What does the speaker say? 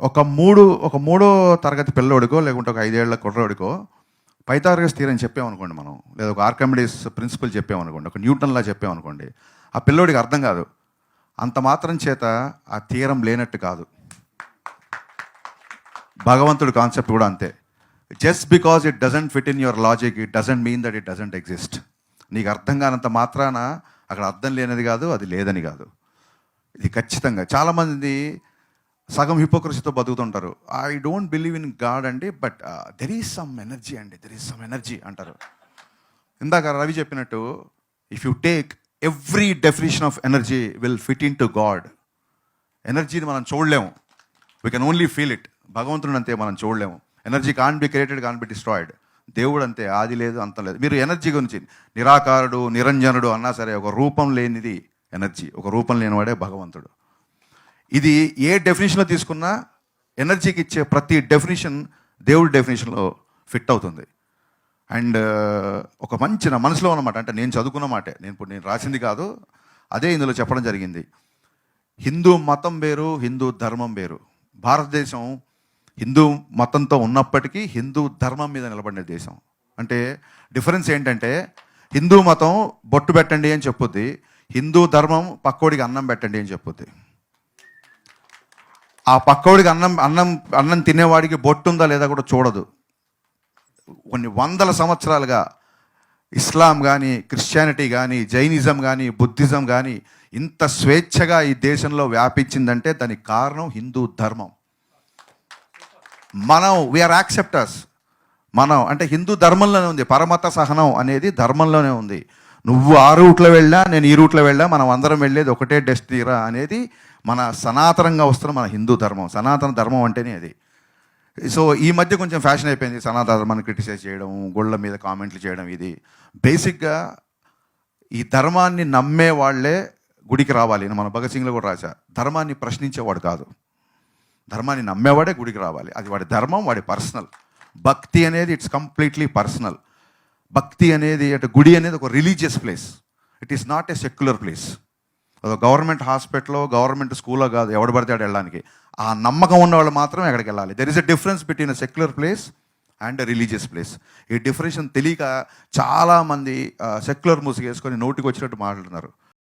ఒక మూడు ఒక మూడో తరగతి పిల్లోడికో లేకుంటే ఒక ఐదేళ్ళ కుర్రోడికో పైతారగస్ తీరని చెప్పామనుకోండి మనం. లేదా ఒక ఆర్కమిడీస్ ప్రిన్సిపల్ చెప్పామనుకోండి ఒక న్యూటన్లా చెప్పామనుకోండి ఆ పిల్లోడికి అర్థం కాదు. అంత మాత్రం చేత ఆ తీరం లేనట్టు కాదు. భగవంతుడి కాన్సెప్ట్ కూడా అంతే. Just because it doesn't fit in your logic it doesn't mean that it doesn't exist. నీకు అర్థం కానంత మాత్రాన అక్కడ అర్థం లేనిది కాదు అది లేదని కాదు. ఇది ఖచ్చితంగా. చాలామంది సగం హిపోక్రసీతో బతుకుతుంటారు. I don't believe in God అండి but there is some energy అండి దెర్ ఈస్ సమ్ ఎనర్జీ అంటారు. ఇందాక రవి చెప్పినట్టు if you take every definition of energy will fit in to God ఎనర్జీని మనం చూడలేము. We can only feel it భగవంతుడు అంతే మనం చూడలేము. Energy can be created can be destroyed దేవుడు అంతే ఆది లేదు అంతం లేదు. మీరు ఎనర్జీ గురించి నిరాకారుడు నిరంజనుడు అన్నా సరే ఒక రూపం లేనిది ఎనర్జీ ఒక రూపం లేనివాడే భగవంతుడు. ఇది ఏ డెఫినేషన్లో తీసుకున్నా ఎనర్జీకి ఇచ్చే ప్రతి డెఫినేషన్ దేవుడి డెఫినేషన్లో ఫిట్ అవుతుంది. అండ్ uh, ఒక మంచి నా మనసులో ఉన్నమాట అంటే నేను చదువుకున్న మాటే. నేను ఇప్పుడు నేను రాసింది కాదు అదే ఇందులో చెప్పడం జరిగింది. హిందూ మతం వేరు హిందూ ధర్మం వేరు. భారతదేశం హిందూ మతంతో ఉన్నప్పటికీ హిందూ ధర్మం మీద నిలబడిన దేశం. అంటే డిఫరెన్స్ ఏంటంటే హిందూ మతం బొట్టు పెట్టండి అని చెప్పుద్ది హిందూ ధర్మం పక్కోడికి అన్నం పెట్టండి అని చెప్పుద్ది. ఆ పక్కోడికి అన్నం అన్నం అన్నం తినేవాడికి బొట్టుందా లేదా కూడా చూడదు. కొన్ని వందల సంవత్సరాలుగా ఇస్లాం కానీ క్రిస్టియానిటీ కానీ జైనిజం కానీ బుద్ధిజం కానీ ఇంత స్వేచ్ఛగా ఈ దేశంలో వ్యాపించిందంటే దానికి కారణం హిందూ ధర్మం. మనం వీఆర్ యాక్సెప్టర్స్ మనం అంటే హిందూ ధర్మంలోనే ఉంది. పరమత సహనం అనేది ధర్మంలోనే ఉంది. నువ్వు ఆ రూట్లో వెళ్ళా నేను ఈ రూట్లో వెళ్ళా మనం అందరం వెళ్ళేది ఒకటే డెస్టినీరా అనేది మన సనాతనంగా వస్తున్న మన హిందూ ధర్మం సనాతన ధర్మం అంటేనే అది. సో ఈ మధ్య కొంచెం ఫ్యాషన్ అయిపోయింది. సనాతన ధర్మాన్ని క్రిటిసైజ్ చేయడం గుళ్ళ మీద కామెంట్లు చేయడం ఇది. బేసిక్గా ఈ ధర్మాన్ని నమ్మే వాళ్ళే గుడికి రావాలి. మన భగత్ సింగ్లో కూడా రాశా. ధర్మాన్ని ప్రశ్నించేవాడు కాదు. ధర్మాన్ని నమ్మేవాడే గుడికి రావాలి. అది వాడి ధర్మం వాడి పర్సనల్. భక్తి అనేది ఇట్స్ కంప్లీట్లీ పర్సనల్. భక్తి అనేది అంటే గుడి అనేది ఒక religious place. It is not a secular place. అదో గవర్నమెంట్ హాస్పిటల్లో గవర్నమెంట్ స్కూల్లో కాదు ఎవడు పడితే వెళ్ళడానికి. ఆ నమ్మకం ఉన్న వాళ్ళు మాత్రం ఎక్కడికి వెళ్ళాలి there is a difference between a secular place and religious place ఈ డిఫరెన్స్ తెలియక చాలామంది సెక్యులర్ ముసుగు వేసుకొని నోటికి వచ్చినట్టు మాట్లాడుతున్నారు.